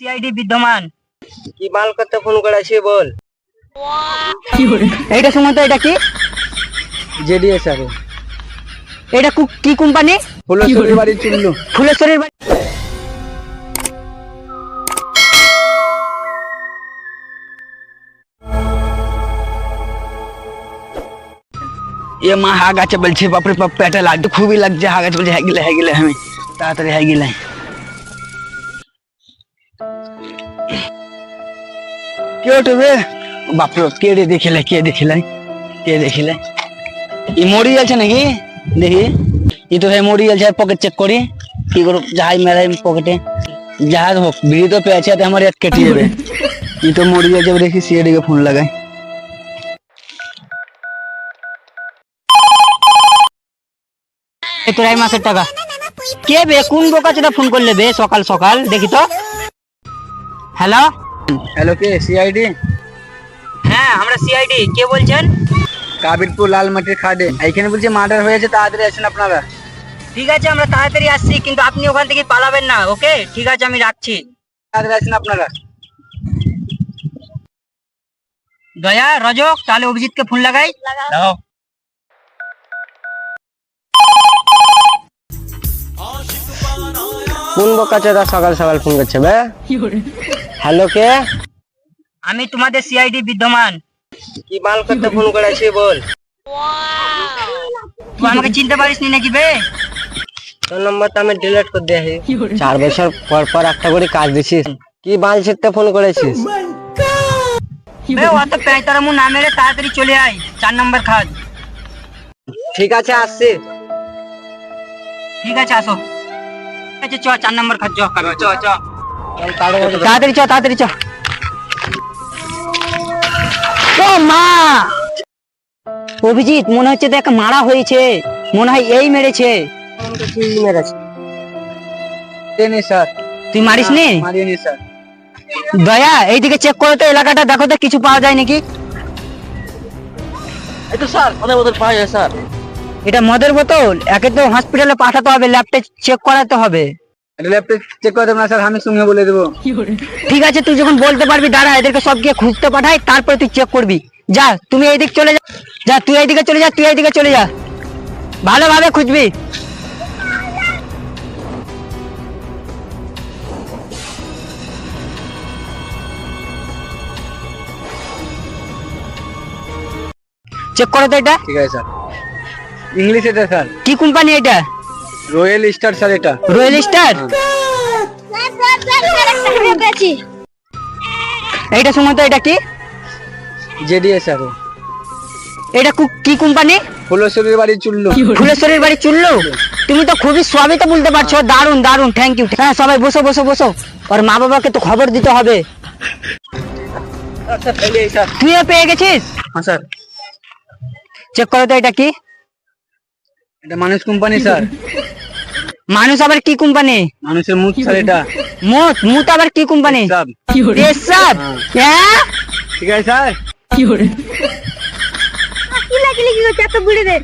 CID বিদ্যমান। কি মাল করতে ফোন করেছি বল। এইটা সময় তো এটা কি? জেডিএস আরে। এটা কি কোম্পানি? ফুলসুরি বাড়ি চুল্লু ফুলেশ্বরের বাড়ি এ মা হাগ আছে বলছে বাপরে বাপ পেটে লাগছে খুবই লাগছে হাগ আছে বলছে হ্যাঁ গেলে হ্যাঁ গেলে আমি তাড়াতাড়ি হ্যাঁ গেলে। কে উঠবে বাপরে, কে রে দেখিলে, কে দেখিলে? কে দেখিলে? ই মরি যাচ্ছে নাকি? দেখি। ই তো ভাই মরি যাচ্ছে পকেট চেক করি। কি করো যাহাই মেলাই পকেটে যাহাই হোক, বিড়ি তো পেয়েছে তো আমার কেটে যাবে ই তো মরি যাচ্ছে দেখি সিএডিকে ফোন লাগাই তোর এই মাসের টাকা। কে বে, কোন বোকা চোদা ফোন করলে বে, সকাল সকাল? দেখি তো। হ্যালো হ্যালো কে? সিআইডি হ্যাঁ আমরা সিআইডি কে বলছেন? কাবিরপুর লাল মাটির খাডে এইখানে বলছে মার্ডার হয়েছে তাড়াতাড়ি আসেন আপনারা। ঠিক আছে আমরা তাড়াতাড়ি আসছি কিন্তু আপনি ওখান থেকে পালাবেন না ওকে? ঠিক আছে আমি রাখছি। তাড়াতাড়ি আসেন আপনারা। দয়া রজক তাহলে অভিজিৎকে ফোন লাগাই। লাগাও। কোন বোকাচোদা সকাল সকাল ফোন করছে বে? হ্যালো কে? আমি তোমাদের সিআইডি বিদ্যমান। কি মাল করতে ফোন করেছি বল। তুই আমাকে চিনতে পারিস নি নাকি বে? তোর নম্বরটা আমি ডিলিট করে দিয়েছি চার বছর পর পর একটা করে কাজ দিছিস। কি বাল ছিটতে ফোন করেছিস? বে অত পেঁচারা মু না মেরে তাড়াতাড়ি চলে আয়। চার নম্বর খাদ ঠিক আছে আসছি। ঠিক আছে আসো। চ চার নম্বর খাদ চ। চ চ। তাড়াতাড়ি চ তাড়াতাড়ি চ ও মা! অভিজিৎ মনে হচ্ছে দেখ মারা হয়েছে। মনে হয় এই মেরেছে। তুই মারিস নি? স্যার। দয়া এইদিকে চেক করো তো এলাকাটা দেখো তো কিছু পাওয়া যায় নাকি। এই স্যার অনেক বদল পাওয়া যায় স্যার। এটা মদের বোতল একে তো হসপিটালে পাঠাতে হবে ল্যাবটা চেক করাতে হবে। ল্যাপটপ চেক করে না স্যার আমি সঙ্গে বলে দেবো। ঠিক আছে তুই যখন বলতে পারবি দাঁড়া এদেরকে সব গিয়ে খুঁজতে পাঠাই তারপরে তুই চেক করবি। যা তুমি এইদিক চলে যা। যা তুই এইদিকে চলে যা তুই এইদিকে চলে যা। ভালোভাবে খুঁজবি। চেক করো তো এটা। ঠিক আছে স্যার। ইংলিশ এটা স্যার। কি কোম্পানি এটা? রয়্যাল স্টার স্যার এটা। Royal star? এইটা সময় তো এটা কি? জেডিএস স্যার এটা কি কোম্পানি ফুলসুরির বাড়ি চুল্লু। ফুলেশ্বরের বাড়ি চুল্লু? তুমি তো খুবই সবই তো বলতে পারছ। দারুণ দারুণ থ্যাংক ইউ হ্যাঁ সবাই বসো বসো বসো। ওর মা বাবাকে তো খবর দিতে হবে। তুইও পেয়ে গেছিস? হ্যাঁ স্যার। চেক করো তো এটা কি? এটা মানুষ কোম্পানি স্যার। মানুষ আবার কি কোম্পানি? মানুষের মুখ স্যার এটা। মুখ মুখ আবার কি কোম্পানি? পেশাব। হ্যাঁ।, হ্যাঁ। ঠিক আছে স্যার। কি হরে কি লাগি লাগি করছে এত বুড়েদের।